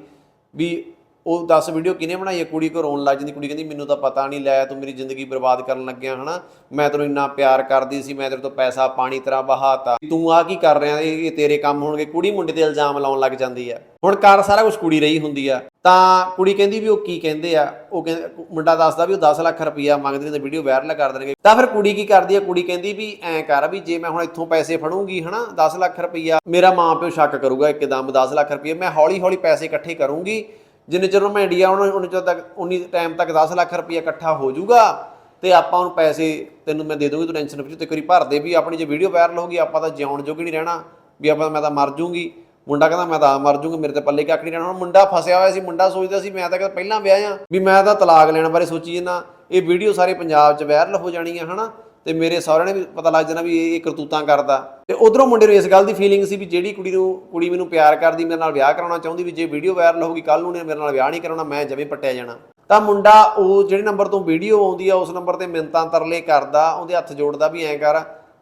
ਵੀ ਉਹ 10 ਵੀਡੀਓ ਕਿਹਨੇ ਬਣਾਈ ਹੈ ਕੁੜੀ ਕੋ ਰੋਣ ਲੱਗ ਜਾਂਦੀ, ਕੁੜੀ ਕਹਿੰਦੀ, ਮੈਨੂੰ ਤਾਂ ਪਤਾ ਨਹੀਂ, ਲੈ ਤੂੰ ਮੇਰੀ ਜ਼ਿੰਦਗੀ ਬਰਬਾਦ ਕਰਨ ਲੱਗਿਆ, ਹਨਾ? ਮੈਂ ਤੈਨੂੰ ਇੰਨਾ ਪਿਆਰ ਕਰਦੀ ਸੀ, ਮੈਂ ਤੇਰੇ ਤੋਂ ਪੈਸਾ ਪਾਣੀ ਤਰ੍ਹਾਂ ਬਹਾਤਾ ਤੂੰ ਆ ਕੀ ਕਰ ਰਿਹਾ? ਇਹ ਤੇਰੇ ਕੰਮ ਹੋਣਗੇ। ਕੁੜੀ ਮੁੰਡੇ ਤੇ ਇਲਜ਼ਾਮ ਲਾਉਣ ਲੱਗ ਜਾਂਦੀ ਆ। ਹੁਣ ਕਰ ਸਾਰਾ ਕੁਝ ਕੁੜੀ ਰਹੀ ਹੁੰਦੀ ਆ। ਤਾਂ ਕੁੜੀ ਕਹਿੰਦੀ ਵੀ ਉਹ ਕੀ ਕਹਿੰਦੇ ਆ? ਉਹ ਕਹਿੰਦੇ ਮੁੰਡਾ ਦੱਸਦਾ ਵੀ ਉਹ 10 ਲੱਖ ਰੁਪਈਆ ਮੰਗਦੇ ਨੇ ਤੇ ਵੀਡੀਓ ਵਾਇਰਲ ਕਰ ਦੇਣਗੇ। ਤਾਂ ਫਿਰ ਕੁੜੀ ਕੀ ਕਰਦੀ ਆ? ਕੁੜੀ ਕਹਿੰਦੀ ਵੀ ਐਂ ਕਰ ਵੀ ਜੇ ਮੈਂ ਹੁਣ ਇੱਥੋਂ ਪੈਸੇ ਫੜੂੰਗੀ, ਹਨਾ 10 ਲੱਖ ਰੁਪਈਆ ਮੇਰਾ ਮਾਂ ਪਿਓ ਸ਼ੱਕ ਕਰੂਗਾ ਇੱਕਦਮ 10 ਲੱਖ ਰੁਪਈਆ ਮੈਂ ਹੌਲੀ ਹੌਲੀ ਪੈਸੇ ਇਕੱਠੇ ਕਰੂੰਗੀ ਜਿੰਨੇ ਚਿਰ ਨੂੰ ਮੈਂ ਇੰਡੀਆ ਆਉਣਾ, ਉਹਨੇ ਚਿਰ ਤੱਕ, ਉਨੀ ਟਾਈਮ ਤੱਕ 10 ਲੱਖ ਰੁਪਈਆ ਇਕੱਠਾ ਹੋ ਜਾਊਗਾ। ਤੇ ਆਪਾਂ ਉਹਨੂੰ ਪੈਸੇ ਤੈਨੂੰ ਮੈਂ ਦੇ ਦੂੰਗੀ ਤੂੰ ਟੈਨਸ਼ਨ ਵਿੱਚ, ਤੇ ਕਰੀ ਭਰ ਵੀ ਆਪਣੀ ਜੇ ਵੀਡੀਓ ਵਾਇਰਲ ਹੋ ਗਈ, ਆਪਾਂ ਤਾਂ ਜਿਉਣ ਜੋਗੀ ਨਹੀਂ ਰਹਿਣਾ। ਵੀ ਆਪਾਂ ਮੈਂ ਤਾਂ ਮਰ ਜੂੰਗੀ ਮੁੰਡਾ ਕਹਿੰਦਾ, ਮੈਂ ਤਾਂ ਮਰ ਜੂੰਗਾ ਮੇਰੇ ਤੇ ਪੱਲੇ ਕੱਖ ਨਹੀਂ ਰਹਿਣਾ। ਹੁਣ ਮੁੰਡਾ ਫਸਿਆ ਹੋਇਆ ਸੀ, ਮੁੰਡਾ ਸੋਚਦਾ ਸੀ, ਮੈਂ ਤਾਂ ਕਹਿੰਦਾ ਪਹਿਲਾਂ ਵਿਆਹ ਆ। ਵੀ ਮੈਂ ਤਾਂ ਤਲਾਕ ਲੈਣ ਬਾਰੇ ਸੋਚੀ ਜਨਾ ਇਹ ਵੀਡੀਓ ਸਾਰੇ ਪੰਜਾਬ 'ਚ ਵਾਇਰਲ ਹੋ ਜਾਣੀ ਆ, ਹਨਾ? ਤੇ ਮੇਰੇ ਸਹੁਰਿਆਂ ਨੇ ਵੀ ਪਤਾ ਲੱਗ ਜਾਣਾ ਵੀ ਇਹ ਇਹ ਕਰਤੂਤਾਂ ਕਰਦਾ। ਤੇ ਉਧਰੋਂ ਮੁੰਡੇ ਨੂੰ ਇਸ ਗੱਲ ਦੀ ਫੀਲਿੰਗ ਸੀ ਵੀ ਜਿਹੜੀ ਕੁੜੀ ਨੂੰ, ਕੁੜੀ ਮੈਨੂੰ ਪਿਆਰ ਕਰਦੀ, ਮੇਰੇ ਨਾਲ ਵਿਆਹ ਕਰਾਉਣਾ ਚਾਹੁੰਦੀ, ਵੀ ਜੇ ਵੀਡੀਓ ਵਾਇਰਲ ਹੋਊਗੀ ਕੱਲ ਨੂੰ ਨੇ ਮੇਰੇ ਨਾਲ ਵਿਆਹ ਨਹੀਂ ਕਰਾਉਣਾ, ਮੈਂ ਜਵੇਂ ਪੱਟਿਆ ਜਾਣਾ। ਤਾਂ ਮੁੰਡਾ ਉਹ ਜਿਹੜੇ ਨੰਬਰ ਤੋਂ ਵੀਡੀਓ ਆਉਂਦੀ ਆ, ਉਸ ਨੰਬਰ ਤੇ ਮਿੰਤਾਂ ਤਰਲੇ ਕਰਦਾ, ਉਹਦੇ ਹੱਥ ਜੋੜਦਾ ਵੀ ਐਂ ਕਰ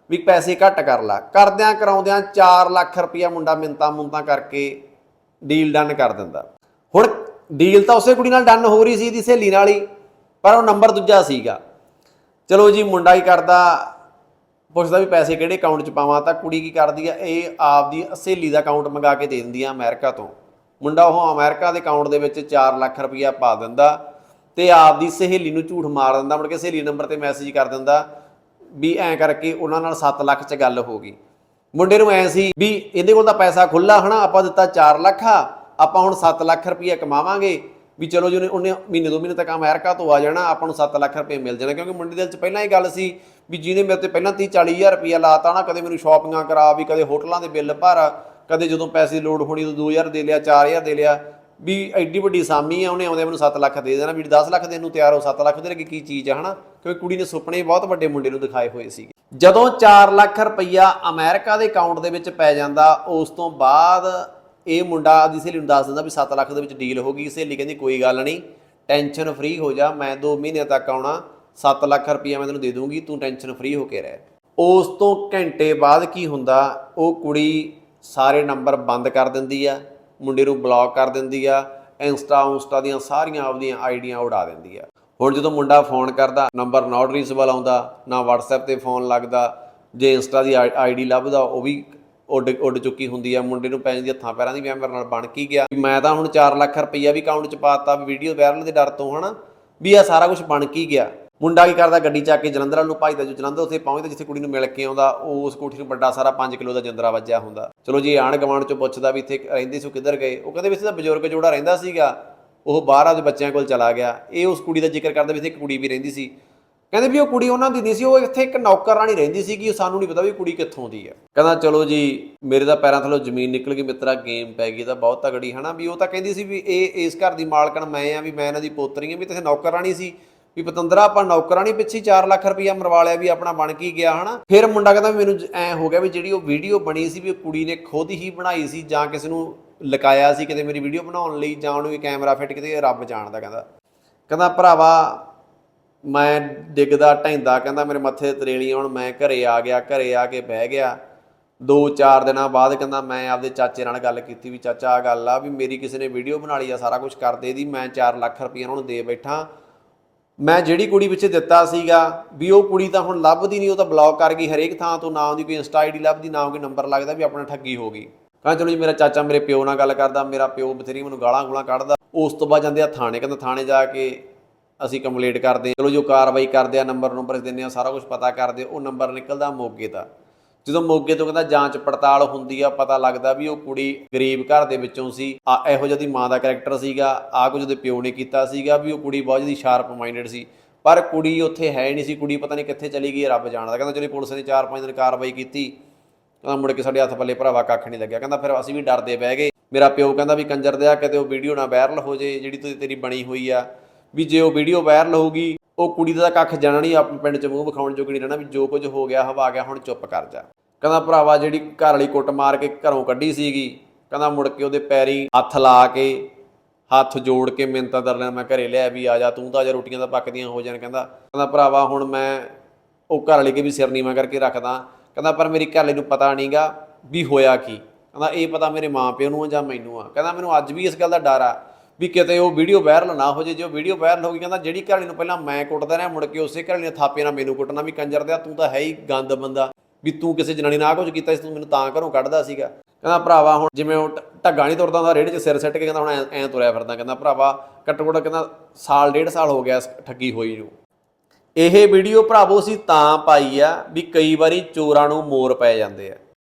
ਵੀ ਪੈਸੇ ਘੱਟ ਕਰ ਲਾ। ਕਰਦਿਆਂ ਕਰਾਉਂਦਿਆਂ 4 ਲੱਖ ਰੁਪਇਆ ਮੁੰਡਾ ਮਿੰਤਾਂ ਮੁੰਤਾਂ ਕਰਕੇ ਡੀਲ ਡਨ ਕਰ ਦਿੰਦਾ। ਹੁਣ ਡੀਲ ਤਾਂ ਉਸੇ ਕੁੜੀ ਨਾਲ ਡਨ ਹੋ ਰਹੀ ਸੀ ਇਹਦੀ ਸਹੇਲੀ ਨਾਲ ਹੀ, ਪਰ ਉਹ ਨੰਬਰ ਦੂਜਾ ਸੀਗਾ। ਚਲੋ ਜੀ, ਮੁੰਡਾ ਹੀ ਕਰਦਾ ਪੁੱਛਦਾ ਵੀ ਪੈਸੇ ਕਿਹੜੇ ਅਕਾਊਂਟ 'ਚ ਪਾਵਾਂ, ਤਾਂ ਕੁੜੀ ਕੀ ਕਰਦੀ ਆ, ਇਹ ਆਪਦੀ ਸਹੇਲੀ ਦਾ ਅਕਾਊਂਟ ਮੰਗਾ ਕੇ ਦੇ ਦਿੰਦੀ ਆ ਅਮਰੀਕਾ ਤੋਂ। ਮੁੰਡਾ ਉਹ ਅਮਰੀਕਾ ਦੇ ਅਕਾਊਂਟ ਦੇ ਵਿੱਚ 4 ਲੱਖ ਰੁਪਇਆ ਪਾ ਦਿੰਦਾ ਤੇ ਆਪਦੀ ਸਹੇਲੀ ਨੂੰ ਝੂਠ ਮਾਰ ਦਿੰਦਾ, ਮੁੜ ਕੇ ਸਹੇਲੀ ਨੰਬਰ ਤੇ ਮੈਸੇਜ ਕਰ ਦਿੰਦਾ ਵੀ ਐਂ ਕਰਕੇ ਉਹਨਾਂ ਨਾਲ 7 ਲੱਖ 'ਚ ਗੱਲ ਹੋ ਗਈ। ਮੁੰਡੇ ਨੂੰ ਐ ਸੀ ਵੀ ਇਹਦੇ ਕੋਲ ਤਾਂ ਪੈਸਾ ਖੁੱਲਾ ਹਨਾ, ਆਪਾਂ ਦਿੱਤਾ 4 ਲੱਖ ਆ, ਆਪਾਂ ਹੁਣ 7 ਲੱਖ ਰੁਪਇਆ ਕਮਾਵਾਂਗੇ ਵੀ ਚਲੋ ਜੀ, ਉਹਨੇ ਉਹਨੇ ਮਹੀਨੇ ਦੋ ਮਹੀਨੇ ਤੱਕ ਅਮਰੀਕਾ ਤੋਂ ਆ ਜਾਣਾ, ਆਪਾਂ ਨੂੰ 7 ਲੱਖ ਰੁਪਏ ਮਿਲ ਜਾਣਾ, ਕਿਉਂਕਿ ਮੁੰਡੇ ਦੇ ਵਿੱਚ ਪਹਿਲਾਂ ਹੀ ਗੱਲ ਸੀ ਵੀ ਜਿਹਨੇ ਮੇਰੇ ਤੇ ਪਹਿਲਾਂ 30 40 ਹਜ਼ਾਰ ਰੁਪਇਆ ਲਾਤਾ ਨਾ, ਕਦੇ ਮੈਨੂੰ ਸ਼ਾਪਿੰਗਾਂ ਕਰਾ, ਵੀ ਕਦੇ ਹੋਟਲਾਂ ਦੇ ਬਿੱਲ ਭਰ, ਕਦੇ ਜਦੋਂ ਪੈਸੇ ਦੀ ਲੋੜ ਹੋਣੀ ਉਦੋਂ 2000 ਦੇ ਲਿਆ 4000 ਦੇ ਲਿਆ, ਵੀ ਐਡੀ ਵੱਡੀ ਸਾਮੀ ਆ, ਉਹਨੇ ਆਉਂਦੇ ਮੈਨੂੰ 7 ਲੱਖ ਦੇ ਦੇਣਾ, ਵੀ 10 ਲੱਖ ਦੇਣ ਨੂੰ ਤਿਆਰ ਹੋ 7 ਲੱਖ ਦੇ ਲੱਗੇ ਕੀ ਚੀਜ਼ ਆ, ਹਨਾ? ਕਿਉਂਕਿ ਕੁੜੀ ਨੇ ਸੁਪਨੇ ਬਹੁਤ ਵੱਡੇ ਮੁੰਡੇ ਨੂੰ ਦਿਖਾਏ ਹੋਏ ਸੀ ਜਦੋਂ 4 ਲੱਖ ਰੁਪਈਆ ਅਮਰੀਕਾ ਦੇ ਅਕਾਊਂਟ ਦੇ ਵਿੱਚ ਪੈ ਜਾਂਦਾ, ਉਸ ਤੋਂ ਬਾਅਦ ਇਹ ਮੁੰਡਾ ਆਦੀ ਸਹੇਲੀ ਨੂੰ ਦੱਸ ਦਿੰਦਾ ਵੀ 7 ਲੱਖ ਦੇ ਵਿੱਚ ਡੀਲ ਹੋ ਗਈ ਸਹੇਲੀ ਕਹਿੰਦੀ ਕੋਈ ਗੱਲ ਨਹੀਂ ਟੈਨਸ਼ਨ ਫ੍ਰੀ ਹੋ ਜਾ, ਮੈਂ 2 ਮਹੀਨੇ ਤੱਕ ਆਉਣਾ 7 ਲੱਖ ਰੁਪਈਆ ਮੈਂ ਤੈਨੂੰ ਦੇ ਦੂੰਗੀ, ਤੂੰ ਟੈਨਸ਼ਨ ਫ੍ਰੀ ਹੋ ਕੇ ਰਹਿ। ਉਸ ਤੋਂ ਘੰਟੇ ਬਾਅਦ ਕੀ ਹੁੰਦਾ, ਉਹ ਕੁੜੀ ਸਾਰੇ ਨੰਬਰ ਬੰਦ ਕਰ ਦਿੰਦੀ ਆ, ਮੁੰਡੇ ਨੂੰ ਬਲੌਕ ਕਰ ਦਿੰਦੀ ਆ, ਇੰਸਟਾ ਉਸਟਾ ਦੀਆਂ ਸਾਰੀਆਂ ਆਪਦੀਆਂ ਆਈਡੀਆਂ ਉਡਾ ਦਿੰਦੀ ਆ। ਹੁਣ ਜਦੋਂ ਮੁੰਡਾ ਫੋਨ ਕਰਦਾ ਨੰਬਰ ਨਾਟ ਰੀਚੇਬਲ ਆਉਂਦਾ, ਨਾ WhatsApp ਤੇ ਫੋਨ ਲੱਗਦਾ, ਜੇ ਇੰਸਟਾ ਦੀ ਆਈਡੀ ਲੱਭਦਾ, ਉਹ ਵੀ ਉੱਡ ਉੱਡ ਚੁੱਕੀ ਹੁੰਦੀ ਆ, ਮੁੰਡੇ ਨੂੰ ਪੈ ਜਾਂਦੀ ਹੱਥਾਂ ਪੈਰਾਂ ਦੀ ਵੀ ਮੇਰੇ ਨਾਲ ਬਣ ਕੀ ਗਿਆ। ਵੀ ਮੈਂ ਤਾਂ ਹੁਣ 4 ਲੱਖ ਰੁਪਈਆ ਵੀ ਅਕਾਊਂਟ 'ਚ ਪਾਤਾ ਵੀ ਵੀਡੀਓ ਵਾਇਰਲ ਦੇ ਡਰ ਤੋਂ, ਹਨਾ? ਵੀ ਆ ਸਾਰਾ ਕੁਝ ਬਣ ਕੀ ਗਿਆ। ਮੁੰਡਾ ਕੀ ਕਰਦਾ, ਗੱਡੀ ਚੱਕ ਕੇ ਜਲੰਧਰ ਨੂੰ ਭਜਦਾ, ਜੋ ਜਲੰਧਰ ਉੱਥੇ ਪਹੁੰਚਦਾ, ਜਿੱਥੇ ਕੁੜੀ ਨੂੰ ਮਿਲ ਕੇ ਆਉਂਦਾ, ਉਹ ਉਸ ਕੋਠੀ ਨੂੰ ਵੱਡਾ ਸਾਰਾ 5 ਕਿਲੋ ਦਾ ਜੰਦਰਾ ਵੱਜਿਆ ਹੁੰਦਾ। ਚਲੋ ਜੀ ਆਣ ਗਵਾਂਡ ਚੋਂ ਪੁੱਛਦਾ ਵੀ ਇੱਥੇ ਰਹਿੰਦੇ ਸੀ ਉਹ ਕਿੱਧਰ ਗਏ? ਉਹ ਕਹਿੰਦੇ ਵੀ ਇੱਥੇ ਤਾਂ ਬਜ਼ੁਰਗ ਜੋੜਾ ਰਹਿੰਦਾ ਸੀਗਾ। ਉਹ ਬਾਹਰ ਆਪਦੇ ਬੱਚਿਆਂ ਕੋਲ ਚਲਾ ਗਿਆ। ਇਹ ਉਸ ਕੁੜੀ ਦਾ ਜ਼ਿਕਰ ਕਰਦਾ ਵੀ ਇੱਥੇ ਇੱਕ ਕੁੜੀ ਵੀ ਰਹਿੰਦੀ ਸੀ। ਕਹਿੰਦੇ ਵੀ ਉਹ ਕੁੜੀ ਉਹਨਾਂ ਦੀ ਨਹੀਂ ਸੀ, ਉਹ ਇੱਥੇ ਇੱਕ ਨੌਕਰ ਰਾਣੀ ਰਹਿੰਦੀ ਸੀ ਕਿ ਸਾਨੂੰ ਨਹੀਂ ਪਤਾ ਵੀ ਕੁੜੀ ਕਿੱਥੋਂ ਦੀ ਹੈ। ਕਹਿੰਦਾ, ਚਲੋ ਜੀ, ਮੇਰੇ ਤਾਂ ਪੈਰਾਂ ਥੱਲੋਂ ਜ਼ਮੀਨ ਨਿਕਲ ਗਈ ਮਿੱਤਰਾ ਗੇਮ ਪੈ ਗਈ ਤਾਂ ਬਹੁਤ ਤਗੜੀ, ਹਨਾ? ਵੀ ਉਹ ਤਾਂ ਕਹਿੰਦੀ ਸੀ ਵੀ ਇਹ, ਇਸ ਘਰ ਦੀ ਮਾਲਕਣ ਮੈਂ ਆ, ਵੀ ਮੈਂ ਇਹਨਾਂ ਦੀ ਪੋਤਰੀ ਆ, ਵੀ ਤੇ ਨੌਕਰਾਨੀ ਸੀ। ਵੀ ਪਤੰਦਰਾ, ਆਪਾਂ ਨੌਕਰਾਨੀ ਪਿੱਛੇ 4 ਲੱਖ ਰੁਪਇਆ ਮਰਵਾ ਲਿਆ ਵੀ ਆਪਣਾ ਬਣ ਕੀ ਗਿਆ, ਹਨਾ? ਫਿਰ ਮੁੰਡਾ ਕਹਿੰਦਾ ਵੀ ਮੈਨੂੰ ਐ ਹੋ ਗਿਆ ਵੀ ਜਿਹੜੀ ਉਹ ਵੀਡੀਓ ਬਣੀ ਸੀ ਵੀ ਉਹ ਕੁੜੀ ਨੇ ਖੁਦ ਹੀ ਬਣਾਈ ਸੀ, ਜਾਂ ਕਿਸੇ ਨੂੰ ਲਕਾਇਆ ਸੀ, ਕਿਤੇ ਮੇਰੀ ਵੀਡੀਓ ਬਣਾਉਣ ਲਈ, ਜਾਂ ਉਹਨੂੰ ਵੀ ਕੈਮਰਾ ਫਿੱਟ ਕਿਤੇ ਰੱਬ ਜਾਣਦਾ, ਕਹਿੰਦਾ। ਕਹਿੰਦਾ, ਭਰਾਵਾ ਮੈਂ ਡਿੱਗਦਾ ਢੈਂਦਾ ਕਹਿੰਦਾ ਮੇਰੇ ਮੱਥੇ ਤਰੇਲੀ ਹੁਣ ਮੈਂ ਘਰੇ ਆ ਗਿਆ, ਘਰੇ ਆ ਕੇ ਬਹਿ ਗਿਆ। ਦੋ ਚਾਰ ਦਿਨਾਂ ਬਾਅਦ ਕਹਿੰਦਾ ਮੈਂ ਆਪਦੇ ਚਾਚੇ ਨਾਲ ਗੱਲ ਕੀਤੀ ਵੀ ਚਾਚਾ ਆ ਗੱਲ ਆ ਵੀ ਮੇਰੀ ਕਿਸੇ ਨੇ ਵੀਡੀਓ ਬਣਾ ਲਈ ਆ, ਸਾਰਾ ਕੁਝ ਕਰਦੇ ਦੀ ਮੈਂ 4 ਲੱਖ ਰੁਪਏ ਉਹਨਾਂ ਨੂੰ ਦੇ ਬੈਠਾ। ਮੈਂ ਜਿਹੜੀ ਕੁੜੀ ਪਿੱਛੇ ਦਿੱਤਾ ਸੀਗਾ ਵੀ ਉਹ ਕੁੜੀ ਤਾਂ ਹੁਣ ਲੱਭਦੀ ਨਹੀਂ, ਉਹ ਤਾਂ ਬਲੌਕ ਕਰ ਗਈ ਹਰੇਕ ਥਾਂ ਤੋਂ, ਨਾ ਉਹਦੀ ਕੋਈ ਇੰਸਟਾ ਆਈਡੀ ਲੱਭਦੀ, ਨਾ ਕੋਈ ਨੰਬਰ ਲੱਗਦਾ ਵੀ ਆਪਣਾ ਠੱਗੀ ਹੋ ਗਈ। ਕਹਿੰਦਾ ਚਲੋ ਜੀ, ਮੇਰਾ ਚਾਚਾ ਮੇਰੇ ਪਿਓ ਨਾਲ ਗੱਲ ਕਰਦਾ, ਮੇਰਾ ਪਿਓ ਬਥੇਰੀ ਮੈਨੂੰ ਗਾਲਾਂ ਗੂਲਾਂ ਕੱਢਦਾ। ਉਸ ਤੋਂ ਬਾਅਦ ਜਾਂਦੇ ਆ ਥਾਣੇ, ਕਹਿੰਦਾ ਥਾਣੇ ਜਾ ਕੇ ਅਸੀਂ ਕੰਪਲੀਟ ਕਰਦੇ ਚਲੋ ਜੋ ਕਾਰਵਾਈ ਕਰਦੇ ਆ ਨੰਬਰ ਨੰਬਰ ਦਿੰਦੇ ਆ ਸਾਰਾ ਕੁਝ ਪਤਾ ਕਰਦੇ ਉਹ ਨੰਬਰ ਨਿਕਲਦਾ ਮੋਗੇ ਦਾ। ਜਦੋਂ ਮੋਗੇ ਤੋਂ ਕਹਿੰਦਾ ਜਾਂਚ ਪੜਤਾਲ ਹੁੰਦੀ ਆ, ਪਤਾ ਲੱਗਦਾ ਵੀ ਉਹ ਕੁੜੀ ਗਰੀਬ ਘਰ ਦੇ ਵਿੱਚੋਂ ਸੀ। ਆ, ਇਹੋ ਜਿਹੀ ਮਾਂ ਦਾ ਕੈਰੈਕਟਰ ਸੀਗਾ। ਆ ਕੁਝ ਉਹਦੇ ਪਿਓ ਨੇ ਕੀਤਾ ਸੀਗਾ ਵੀ ਉਹ ਕੁੜੀ ਬਹੁਤ ਜਿਹੀ ਸ਼ਾਰਪ ਮਾਈਂਡਡ ਸੀ। ਪਰ ਕੁੜੀ ਉੱਥੇ ਹੈ ਹੀ ਨਹੀਂ ਸੀ। ਕੁੜੀ ਪਤਾ ਨਹੀਂ ਕਿੱਥੇ ਚਲੀ ਗਈ ਰੱਬ ਜਾਣਦਾ। ਕਹਿੰਦਾ ਚਲੀ ਪੁਲਿਸ ਨੇ 4-5 ਦਿਨ ਕਾਰਵਾਈ ਕੀਤੀ। ਕਹਿੰਦਾ ਮੁੜ ਕੇ ਸਾਡੇ ਹੱਥ ਪੱਲੇ ਭਰਾਵਾ ਕੱਖ ਨਹੀਂ ਲੱਗਿਆ। ਕਹਿੰਦਾ ਫਿਰ ਅਸੀਂ ਵੀ ਡਰਦੇ ਬਹਿ ਗਏ। ਮੇਰਾ ਪਿਓ ਕਹਿੰਦਾ ਵੀ ਕੰਜਰ ਦਿਆ ਕਿਤੇ ਉਹ ਵੀਡੀਓ ਨਾ ਵਾਇਰਲ ਹੋ ਜੇ ਜਿਹੜੀ ਤੁਸੀਂ ਤੇਰੀ ਬਣੀ ਹੋਈ ਆ। ਵੀ ਜੇ ਉਹ ਵੀਡੀਓ ਵਾਇਰਲ ਹੋਊਗੀ, ਉਹ ਕੁੜੀ ਦਾ ਤਾਂ ਕੱਖ ਜਾਣਾ ਨਹੀਂ ਆਪਣੇ ਪਿੰਡ 'ਚ ਮੂੰਹ ਵਿਖਾਉਣ ਜੋਗੀ ਨਹੀਂ ਰਹਿਣਾ ਵੀ ਜੋ ਕੁਝ ਹੋ ਗਿਆ, ਹਵਾ ਗਿਆ, ਹੁਣ ਚੁੱਪ ਕਰ ਜਾ। ਕਹਿੰਦਾ ਭਰਾਵਾ ਜਿਹੜੀ ਘਰ ਵਾਲੀ ਕੁੱਟ ਮਾਰ ਕੇ ਘਰੋਂ ਕੱਢੀ ਸੀਗੀ, ਕਹਿੰਦਾ ਮੁੜ ਕੇ ਉਹਦੇ ਪੈਰੀ ਹੱਥ ਲਾ ਕੇ, ਹੱਥ ਜੋੜ ਕੇ ਮਿੰਤਾ ਦਰ ਲਿਆ ਮੈਂ ਘਰੇ ਲਿਆ ਵੀ ਆ ਜਾ, ਤੂੰ ਤਾਂ ਅਜਾ ਰੋਟੀਆਂ ਤਾਂ ਪੱਕਦੀਆਂ ਹੋ ਜਾਣ, ਕਹਿੰਦਾ। ਕਹਿੰਦਾ ਭਰਾਵਾ ਹੁਣ ਮੈਂ ਉਹ ਘਰ ਵਾਲੀ ਕੇ ਵੀ ਸਿਰ ਨੀਵਾਂ ਕਰਕੇ ਰੱਖਦਾ। ਕਹਿੰਦਾ ਪਰ ਮੇਰੀ ਘਰ ਵਾਲੀ ਨੂੰ ਪਤਾ ਨਹੀਂਗਾ ਵੀ ਹੋਇਆ ਕੀ। ਕਹਿੰਦਾ ਇਹ ਪਤਾ ਮੇਰੇ ਮਾਂ ਪਿਓ ਨੂੰ ਆ ਜਾਂ ਮੈਨੂੰ ਆ। ਕਹਿੰਦਾ ਮੈਨੂੰ ਅੱਜ ਵੀ ਇਸ ਗੱਲ ਦਾ ਡਰ ਆ ਵੀ ਕਿਤੇ ਉਹ ਵੀਡੀਓ ਵਾਇਰਲ ਨਾ ਹੋ ਜੇ ਜੇ ਉਹ ਵੀਡੀਓ ਵਾਇਰਲ ਹੋ ਗਈ ਕਹਿੰਦਾ ਜਿਹੜੀ ਘਰਾਣੀ ਨੂੰ ਪਹਿਲਾਂ ਮੈਂ ਕੁੱਟਦਾ ਰਿਹਾ, ਮੁੜ ਕੇ ਉਸੇ ਘਰ ਨੇ ਥਾਪੇ ਨਾਲ ਮੈਨੂੰ ਕੁੱਟਣਾ, ਵੀ ਕੰਜਰ ਦਿਆ ਤੂੰ ਤਾਂ ਹੈ ਹੀ ਗੰਦ ਬੰਦਾ, ਵੀ ਤੂੰ ਕਿਸੇ ਜਨਾਨੀ ਨਾਲ ਕੁਝ ਕੀਤਾ ਸੀ, ਤੂੰ ਮੈਨੂੰ ਤਾਂ ਘਰੋਂ ਕੱਢਦਾ ਸੀਗਾ। ਕਹਿੰਦਾ, ਭਰਾਵਾ, ਹੁਣ ਜਿਵੇਂ ਉਹ ਢੱਗਾ ਨਹੀਂ ਤੁਰਦਾ ਹੁੰਦਾ ਰੇੜੇ 'ਚ ਸਿਰ ਸੱਟ ਕੇ ਕਹਿੰਦਾ, ਹੁਣ ਐਂ- ਐਂ ਤੁਰਿਆ ਫਿਰਦਾ। ਕਹਿੰਦਾ, ਭਰਾਵਾ ਘੱਟੋ ਘੱਟ ਕਹਿੰਦਾ, ਸਾਲ, ਡੇਢ ਸਾਲ ਹੋ ਗਿਆ ਇਸ ਠੱਗੀ ਹੋਈ ਨੂੰ। ਇਹ ਵੀਡੀਓ ਭਰਾਵੋ, ਅਸੀਂ ਤਾਂ ਪਾਈ ਆ, ਵੀ ਕਈ ਵਾਰੀ ਚੋਰਾਂ ਨੂੰ ਮੋਰ ਪੈ ਜਾਂਦੇ ਆ।